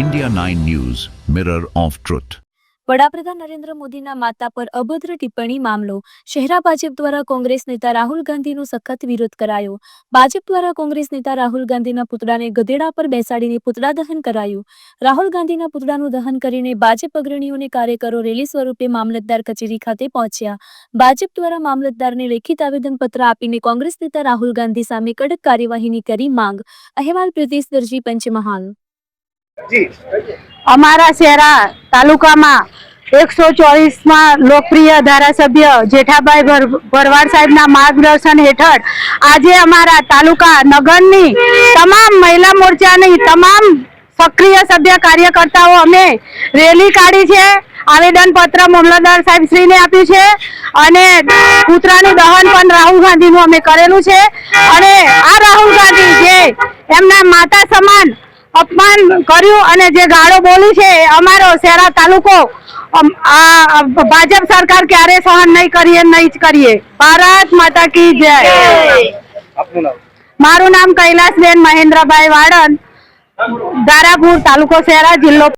India 9 News, Mirror of Truth. વડાપ્રધાન નરેન્દ્ર મોદીના માતા પર અભદ્ર ટિપ્પણી મામલો. શહેરા ભાજપ દ્વારા કોંગ્રેસ નેતા રાહુલ ગાંધીનો સખત વિરોધ કરાયો. ભાજપ દ્વારા કોંગ્રેસ નેતા રાહુલ ગાંધીના પુતળાને ગધેડા પર બેસાડીને પુતળા દહન કરાયું. રાહુલ ગાંધીના પુતળાનું દહન કરીને ભાજપ અગ્રણીઓને કાર્યકરો રેલી સ્વરૂપે મામલતદાર કચેરી ખાતે પહોંચ્યા. ભાજપ દ્વારા મામલતદારને લેખિત આવેદનપત્ર આપીને કોંગ્રેસ નેતા રાહુલ ગાંધી સામે કડક કાર્યવાહીની કરી માંગ. અહેવાલ પ્રદેશ દરજી પંચમહાલ. અમારા શહેરા તાલુકામાં એકસો ચોવીસમાં લોકપ્રિય ધારાસભ્ય જેઠાભાઈ ભર- ભરવાડ સાહેબના માર્ગદર્શન હેઠળ આજે અમારા તાલુકા નગરની તમામ મહિલા મોરચાની તમામ સક્રિય સભ્ય કાર્યકર્તાઓ અમે રેલી કાઢી છે આવેદન પત્ર મામલતદાર સાહેબ શ્રીને આપ્યું છે અને કૂતરાનું દહન પણ રાહુલ ગાંધીનું અમે કરેલું છે. અને આ રાહુલ ગાંધી જે એમના માતા સમાન અપમાન કર્યું અને જે ગાળો બોલી છે અમારો શેરા તાલુકો આ ભાજપ સરકાર ક્યારે સહન નહીં કરીએ નહીં જ કરીએ. ભારત માતા કી જય. મારું નામ કૈલાસબેન મહેન્દ્રભાઈ વાડન દારાપુર તાલુકો શેરા જિલ્લો